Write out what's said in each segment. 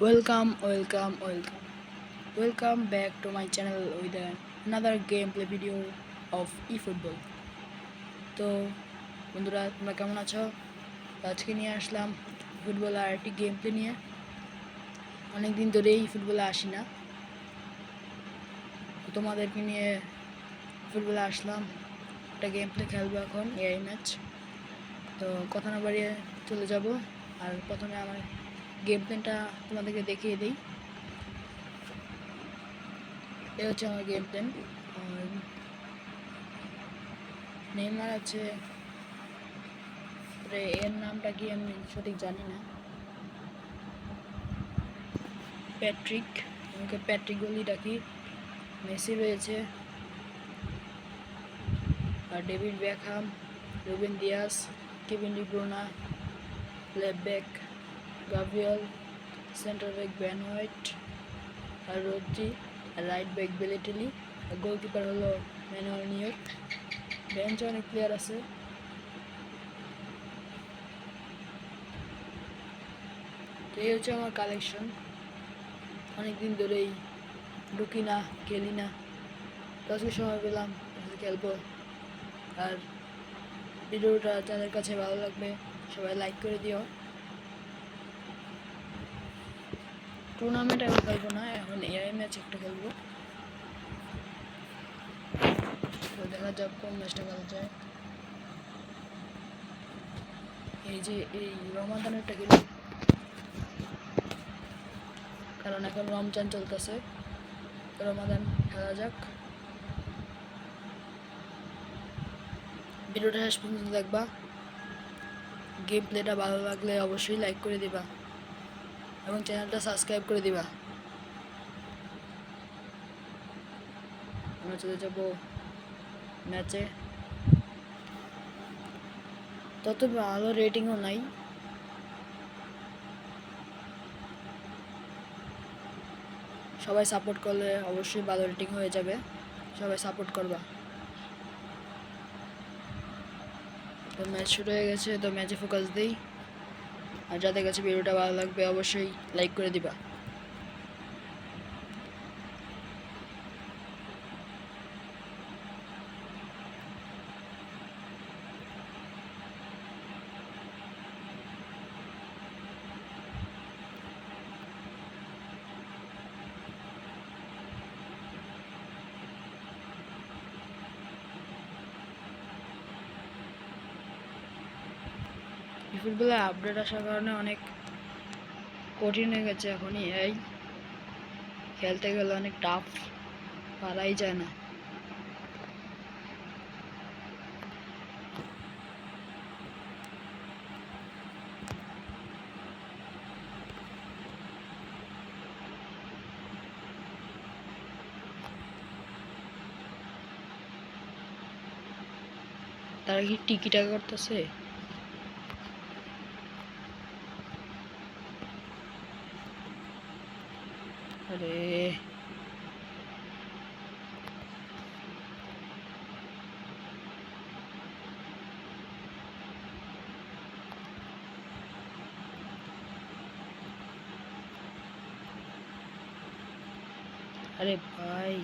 Welcome, welcome, welcome. Welcome back to my channel with another gameplay video of eFootball. তো বন্ধুরা তোমরা কেমন আছো? আজকে নিয়ে আসলাম ফুটবল আর একটি গেম প্লে নিয়ে। অনেক দিন ধরেই ফুটবলে আসি না। তোমাদেরকে নিয়ে ফুটবলে আসলাম। একটা গেম প্লে খেলব এখন এআই ম্যাচ তো কথা না বাড়িয়ে চলে যাব। আর প্রথমে আমার গেম প্লেনটা তোমাদেরকে দেখিয়ে দিই। এ হচ্ছে আমার গেম প্লেন। নেইমার আছে। এর নামটা কি আমি সঠিক জানি না। প্যাট্রিক। আমাকে প্যাট্রিক বলি ডাকি। মেসি রয়েছে। আর David Beckham Ruben Dias, Kevin De Bruyne left back. Gvardiol centre back Ben White আর রোদ্রি আর রাইট ব্যাক বেলেটেলি আর গোলকিপার হলো ম্যানুয়াল নিয়োগ বেঞ্চে অনেক প্লেয়ার আছে। তো এই হচ্ছে আমার কালেকশন অনেক দিন ধরেই ঢুকি না খেলি না তো আজকে সময় পেলাম খেলব। আর ভিডিওটা যাদের কাছে ভালো লাগবে, সবাই লাইক করে দিও। টুর্নামেন্ট এখন খেলব না, এখন এআই ম্যাচ একটা খেলব। তো দেখা যাক কোন ম্যাচটা খেলা যায়। এই যে, এই রমাদানেরটা খেলি। কারণ এখন রমজান চলতেছে। রমাদান খেলা যাক। ভিডিওটা শেষ পর্যন্ত দেখবা। গেম প্লেটা ভালো লাগলে অবশ্যই লাইক করে দিবা। এবং চ্যানেলটা সাবস্ক্রাইব করে দিবা। আমরা চলে যাব ম্যাচে। তত ভালো রেটিংও নাই। সবাই সাপোর্ট করলে অবশ্যই ভালো রেটিং হয়ে যাবে। সবাই সাপোর্ট করবা। তো ম্যাচ শুরু হয়ে গেছে, তো ম্যাচে ফোকাস দিই। আর যাদের কাছে ভিডিওটা ভালো লাগবে অবশ্যই লাইক করে দিবা। ফুটবলে আপডেট আসার কারণে অনেক কঠিন হয়ে গেছে এখনই এই খেলতে গেলে অনেক টাফ পারাই যায় না। তারা কি টিকিটা করতেছে? আরে আরে ভাই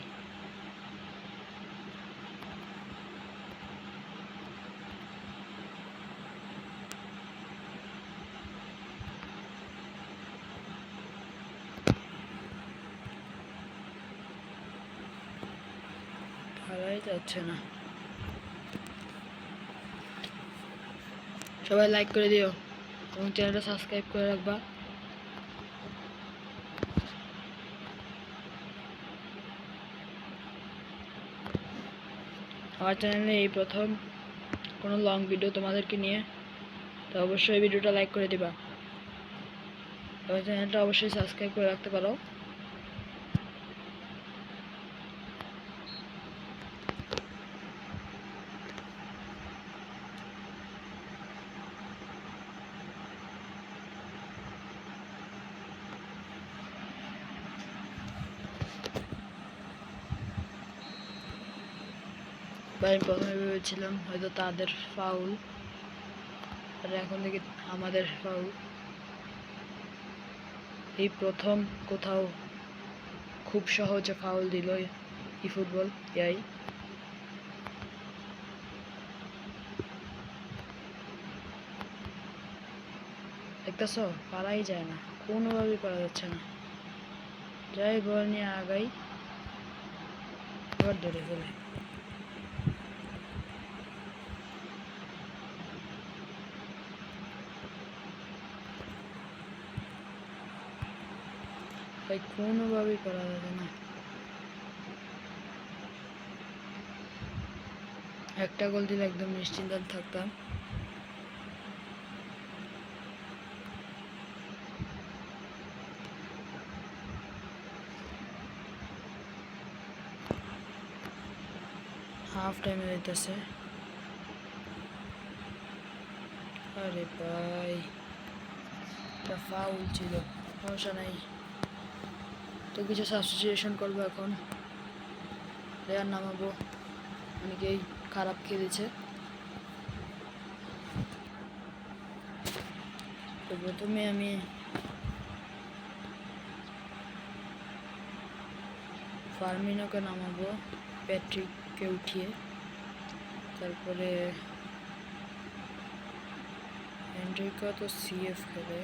যাচ্ছে না। সবাই লাইক করে দিও। এবং চ্যানেলটা সাবস্ক্রাইব করে রাখবা। আমার চ্যানেলে এই প্রথম কোনো লং ভিডিও তোমাদেরকে নিয়ে, তো অবশ্যই ভিডিওটা লাইক করে দিবা। আমার চ্যানেলটা অবশ্যই সাবস্ক্রাইব করে রাখতে পারো। আমি প্রথমে ভেবেছিলাম হয়তো তাদের ফাউল আর এখন দেখি আমাদের ফাউল এই প্রথম কোথাও খুব সহজে ফাউল দিল ই ফুটবল ইয়াই দেখতেছ, পারাই যায় না, কোনোভাবেই পারা যাচ্ছে না। যাই বল নিয়ে আগাই, এবার ধরে ফেলে। ভাই কোনোভাবেই করা যাবে না। একটা গোল দিলে একদম নিশ্চিন্ত থাকতাম। হাফ টাইমে দিতেছে আরে ভাই ফাউল ছিল। সমস্যা নাই। তো কিছু সাবস্টিটিউশন করব এখন। প্লেয়ার নামাবো। অনেকেই খারাপ খেলেছে। তো প্রথমে আমি ফার্মিনোকে নামাবো, প্যাট্রিককে উঠিয়ে। তারপরে এন্ড্রিকা তো সিএফ খেলে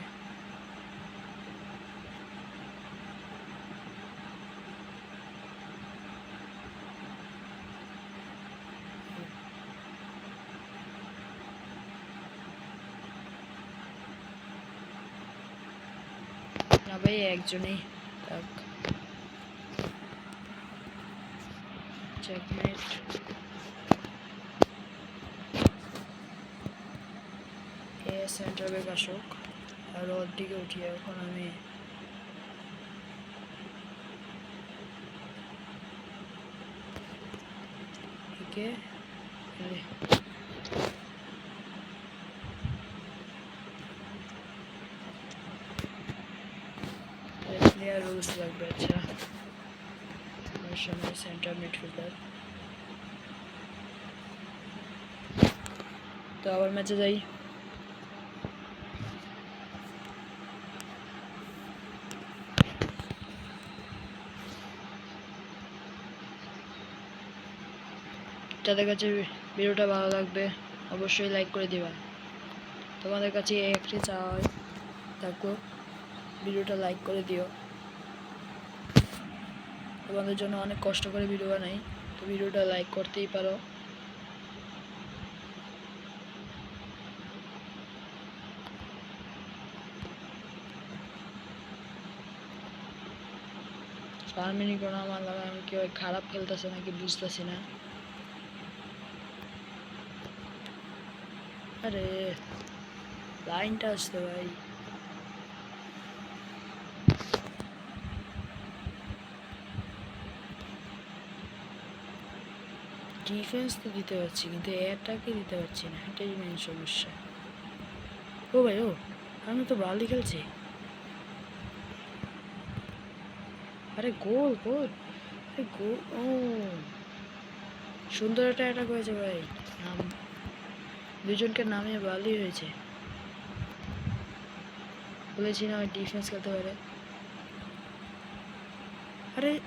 ভাই একজনেই এ সেন্টার ব্যাক আসুক আর ওর দিকে উঠিয়ে এখন আমি রুলস লাগবে আচ্ছা আমার সামনে সেন্টার মিডফিল্ডার তো আবার ম্যাচে যাই। যাদের কাছে ভিডিওটা ভালো লাগবে, অবশ্যই লাইক করে দিবা তোমাদের কাছে এই একটি চাওয়াই থাকো ভিডিওটা লাইক করে দিও। তোমাদের জন্য অনেক কষ্ট করে ভিডিও বানাই। তো ভিডিওটা লাইক করতেই পারো। চার মিনিট কোনো আমার লাগে আমি কেউ খারাপ খেলতেছে নাকি বুঝতেছি না। আরে লাইনটা আসতে ভাই। ডিফেন্স তো দিতে পারছি, কিন্তু এটাকে দিতে পারছি না এটাই মেন সমস্যা। ও ভাই, ও, আমি তো ভালোই খেলছি। আরে গোল গোল, আরে গোল, ও। সুন্দর একটা অ্যাটাক হয়েছে ভাই, নাম, দুজনকে নামিয়ে ভালোই হয়েছে। বলেছি না ডিফেন্স খেলতে পারে। আরে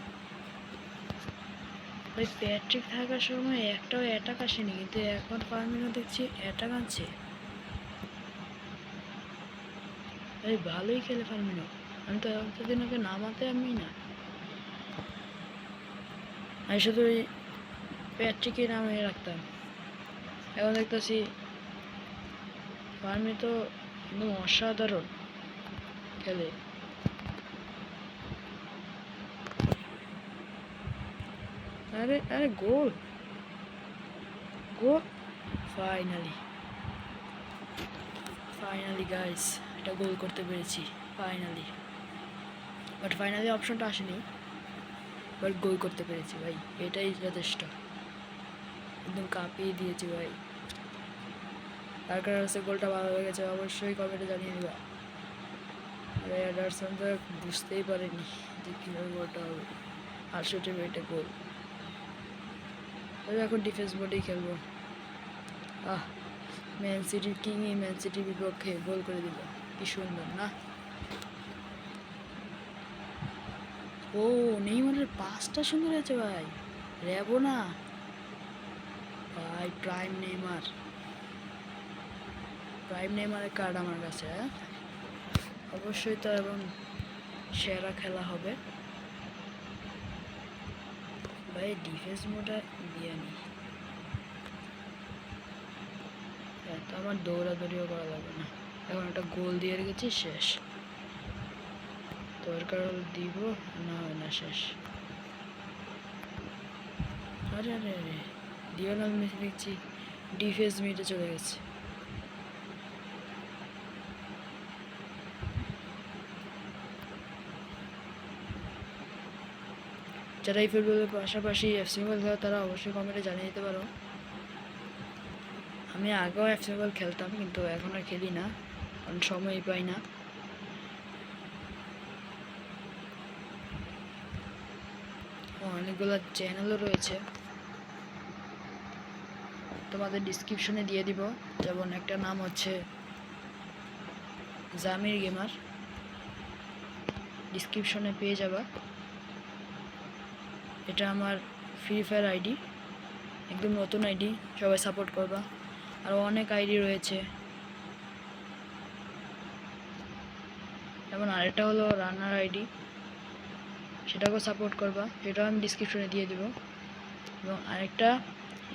ওই প্যাট্রিক থাকার সময় একটাও অ্যাটাক আসেনি, কিন্তু এখন ফার্মিনো দেখছি অ্যাটাক আনছে। এই ভালোই খেলে ফার্মিনো আমি তো এতদিন ওকে নামাতে আমি না। আমি শুধু ওই প্যাট্রিকই নামিয়ে রাখতাম। এখন দেখতেছি ফার্মি তো একদম অসাধারণ খেলে। আরে আরে goal. Goal. Finally finally guys এটা গোল করতে পেরেছি। ফাইনালি বাট ফাইনালি অপশনটা আসেনি। বাট গোল করতে পেরেছি, ভাই। এটাই যথেষ্ট। একদম কাঁপিয়ে দিয়েছি, ভাই। কার কার কাছে গোলটা ভালো লেগেছে অবশ্যই কমেন্টে জানিয়ে দিবা। আরে অ্যাডারসন তো বুঝতেই পারেনি যে কীভাবে গোলটা হবে। আটষট্টি মিনিটে গোল। তবে এখন ডিফেন্স বোর্ডেই খেলব। আহ ম্যান সিটির কিংই ম্যান সিটির বিপক্ষে গোল করে দিল। কি সুন্দর, না? ও, নেইমারের পাঁচটা সুন্দর আছে ভাই। রেবো না ভাই প্রাইম নেইমার। প্রাইম নেইমারের কার্ড আমার কাছে হ্যাঁ? অবশ্যই তো এবং সেরা খেলা হবে। ভাই ডিফেন্স মোডে দিয়ে নি তো আমার দৌড়াদৌড়িও করা লাগবে না। এখন একটা গোল দিয়ে রেখেছি, শেষ। দরকার হলে দিব, না হয় না, শেষ। আরে আরে আরে, দিওনাল মেসি দেখছি ডিফেন্স মিটে চলে গেছে। যারা এই ফুটবলের পাশাপাশি এফসি বল খেলে তারা অবশ্যই কমেন্টে জানিয়ে দিতে পারো। আমি আগেও এফসি বল খেলতাম, কিন্তু এখন আর খেলি না, কারণ সময়ই পাই না। অনেকগুলো চ্যানেলও রয়েছে। তোমাদের ডিসক্রিপশনে দিয়ে দিব। যেমন একটা নাম হচ্ছে জামির গেমার। ডিসক্রিপশনে পেয়ে যাবা। এটা আমার ফ্রি ফায়ার আইডি একদম নতুন আইডি সবাই সাপোর্ট করবা। আর অনেক আইডি রয়েছে। যেমন আরেকটা হলো রান্নার আইডি সেটাকেও সাপোর্ট করবা। সেটাও আমি ডিসক্রিপশনে দিয়ে দেবো। এবং আরেকটা,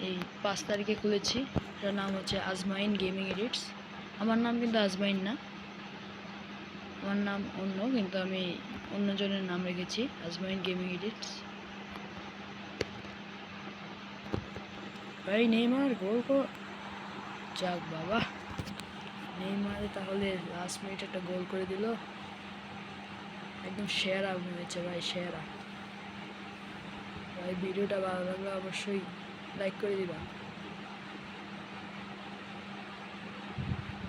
এই পাঁচ তারিখে খুলেছি, সেটার নাম হচ্ছে আজমাইন গেমিং এডিটস আমার নাম কিন্তু আজমাইন না। আমার নাম অন্য, কিন্তু আমি অন্যজনের নাম রেখেছি আজমাইন গেমিং এডিটস ভাই, নেইমার গোল কর। যাক বাবা নেইমারে তাহলে লাস্ট মিনিট একটা গোল করে দিল। একদম সেরা হয়েছে ভাই, সেরা। ভাই, ভিডিওটা ভালো লাগলে অবশ্যই লাইক করে দিবা।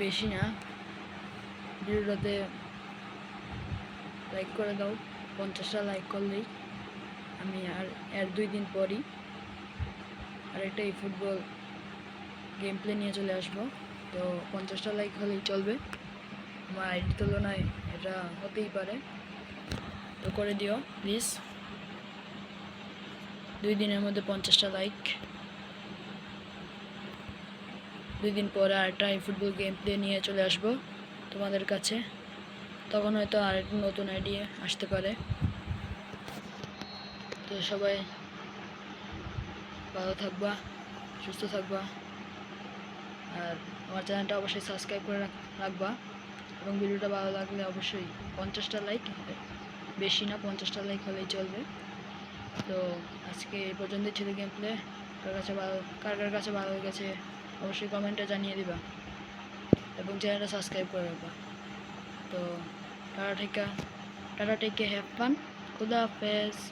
বেশি না, ভিডিওটাতে লাইক করে দাও। পঞ্চাশটা লাইক করলেই আমি আর এর দুই দিন পরই আরেকটা এই ফুটবল গেম প্লে নিয়ে চলে আসব। তো পঞ্চাশটা লাইক হলেই চলবে। আমার আইডির তুলনায় এটা হতেই পারে। তো করে দিও প্লিজ দুই দিনের মধ্যে পঞ্চাশটা লাইক দুই দিন পরে আরেকটা এই ফুটবল গেম প্লে নিয়ে চলে আসব তোমাদের কাছে। তখন হয়তো আরেকটা নতুন আইডিয়া আসতে পারে। তো সবাই ভালো থাকবা, সুস্থ থাকবা। আর আমার চ্যানেলটা অবশ্যই সাবস্ক্রাইব করে রাখ- রাখবা। এবং ভিডিওটা ভালো লাগলে অবশ্যই পঞ্চাশটা লাইক বেশি না, পঞ্চাশটা লাইক হলেই চলবে। তো আজকে এই পর্যন্তই ছিল গেম প্লে কার কাছে ভালো, কার কার কাছে ভালো লেগেছে অবশ্যই কমেন্টে জানিয়ে দিবা। এবং চ্যানেলটা সাবস্ক্রাইব করে রাখবা। তো টাটা, টেকা, টাটা টেকে হ্যাভ ফান খুদা হাফেজ।